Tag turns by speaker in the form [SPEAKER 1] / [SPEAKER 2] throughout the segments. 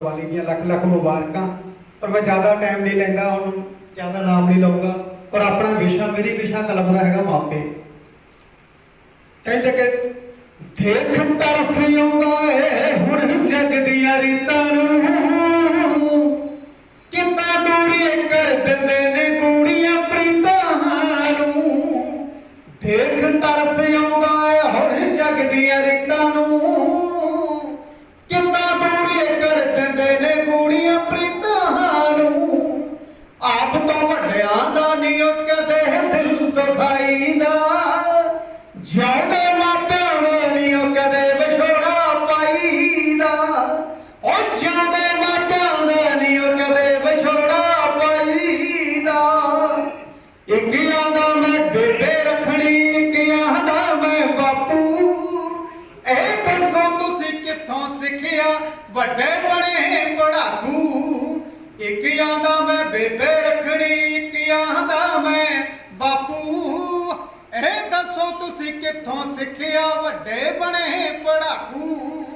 [SPEAKER 1] ਵਾਲੀ ਦੀਆਂ ਲੱਖ ਲੱਖ ਮੁਬਾਰਕਾਂ। ਪਰ ਮੈਂ ਜ਼ਿਆਦਾ ਟਾਈਮ ਨਹੀਂ ਲੈਂਦਾ ਹੁਣ ਜ਼ਿਆਦਾ ਨਾਮ ਨਹੀਂ ਲਊਗਾ। ਪਰ ਆਪਣਾ ਵਿਸ਼ਾ, ਮੇਰੀ ਵਿਸ਼ਾ ਕਲਮ ਦਾ ਹੈਗਾ ਮਾਪੇ ਕਹਿੰਦੇ ਕਿ ਦੇਖ ਤਰਸ ਆਉਂਦਾ ਏ, ਹੁਣ ਜਗ ਦੀਆਂ ਰੀਤਾਂ। ਆਪ ਤੋਂ ਵੱਡਿਆਂ ਦਾ ਨਹੀਂ ਉਹ ਕਦੇ ਦਿਲ ਦੁਖਾਈਦਾ। ਜਿਉਂਦੇ ਮਾਪਿਆਂ ਦਾ ਨਹੀਂ ਉਹ ਕਦੇ ਵਿਛੋੜਾ ਪਾਈਦਾ। ਉਹ ਜਿਉਂਦੇ ਮਾਪਿਆਂ ਦਾ ਨਹੀਂ ਉਹ ਕਦੇ ਵਿਛੋੜਾ ਪਾਈਦਾ। ਇੱਕ ਆਂਦਾ ਮੈਂ ਬੇਬੇ ਰੱਖਣੀ ਇੱਕ ਆਂਦਾ ਮੈਂ ਬਾਪੂ। ਇਹ ਦੱਸੋ ਤੁਸੀਂ ਕਿੱਥੋਂ ਸਿੱਖਿਆ? ਵੱਡੇ ਬਣੇ ਪੜਾਕੂ। ਇੱਕ ਆਂਦਾ ਮੈਂ ਬੇਬੇ ਇਹ ਤੁਸੀਂ ਕਿੱਥੋਂ ਸਿੱਖਿਆ? ਵੱਡੇ ਬਣੇ ਪੜਾਕੂ।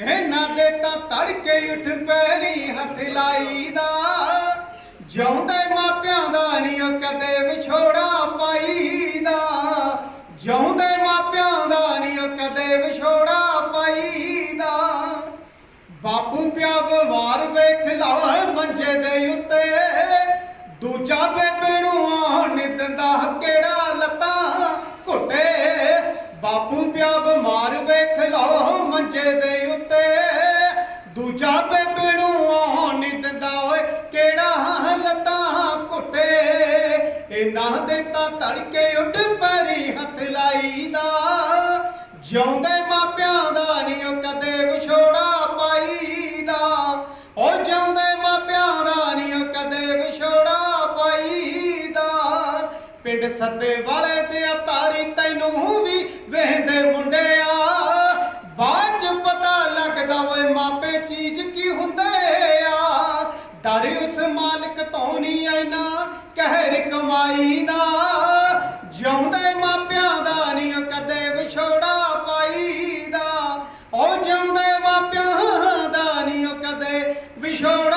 [SPEAKER 1] ਇਹਨਾਂ ਦੇ ਤਾਂ ਤੜਕੇ ਉੱਠ ਪੈਰੀ ਹੱਥ ਲਾਈਦਾ। ਜਿਉਂਦੇ ਮਾਪਿਆਂ ਦਾ ਨਹੀਂ ਉਹ ਕਦੇ ਵਿਛੋੜਾ ਪਾਈਦਾ। ਜਿਉਂਦੇ ਮਾਪਿਆਂ ਦਾ ਨਹੀਂ ਉਹ ਕਦੇ ਵਿਛੋੜਾ ਪਾਈਦਾ। ਬਾਪੂ ਪਿਆ ਵਿਵਹਾਰ ਵੇਖ ਲਾਓ ਮੰਜੇ ਦੇ ਇਹਨਾਂ ਦੇ ਤਾਂ ਤੜਕੇ ਉੱਡ ਪੈਰੀ ਹੱਥ ਲਾਈਦਾ। ਜਿਉਂਦੇ ਮਾਪਿਆਂ ਦਾ ਨਹੀਂ ਉਹ ਕਦੇ ਵਿਛੋੜਾ ਪਾਈਦਾ। ਉਹ ਜਿਉਂਦੇ ਮਾਪਿਆਂ ਦਾ ਨਹੀਂ ਉਹ ਕਦੇ ਵਿਛੋੜਾ ਪਾਈਦਾ। ਪਿੰਡ ਸੱਦੇ ਵਾਲੇ ਤੇ ਤਾਰੀ ਤੈਨੂੰ ਵੀ ਵੇਹਦੇ ਮੁੰਡਿਆ। ਬਾਅਦ ਚ ਪਤਾ ਲੱਗਦਾ ਓਏ ਮਾਪੇ ਚੀਜ਼ ਕੀ ਹੁੰਦੇ ਆ। ਡਰ ਉਸ ਮਾਲਕ ਕਹਿਰ ਕਮਾਈ ਦਾ, ਜਿਉਂਦੇ ਮਾਪਿਆਂ ਦਾ ਨਹੀਂ ਕਦੇ ਵਿਛੋੜਾ ਪਾਈ ਦਾ। ਉਹ ਜਿਉਂਦੇ ਮਾਪਿਆਂ ਦਾ ਨਹੀਂ ਕਦੇ ਵਿਛੋੜਾ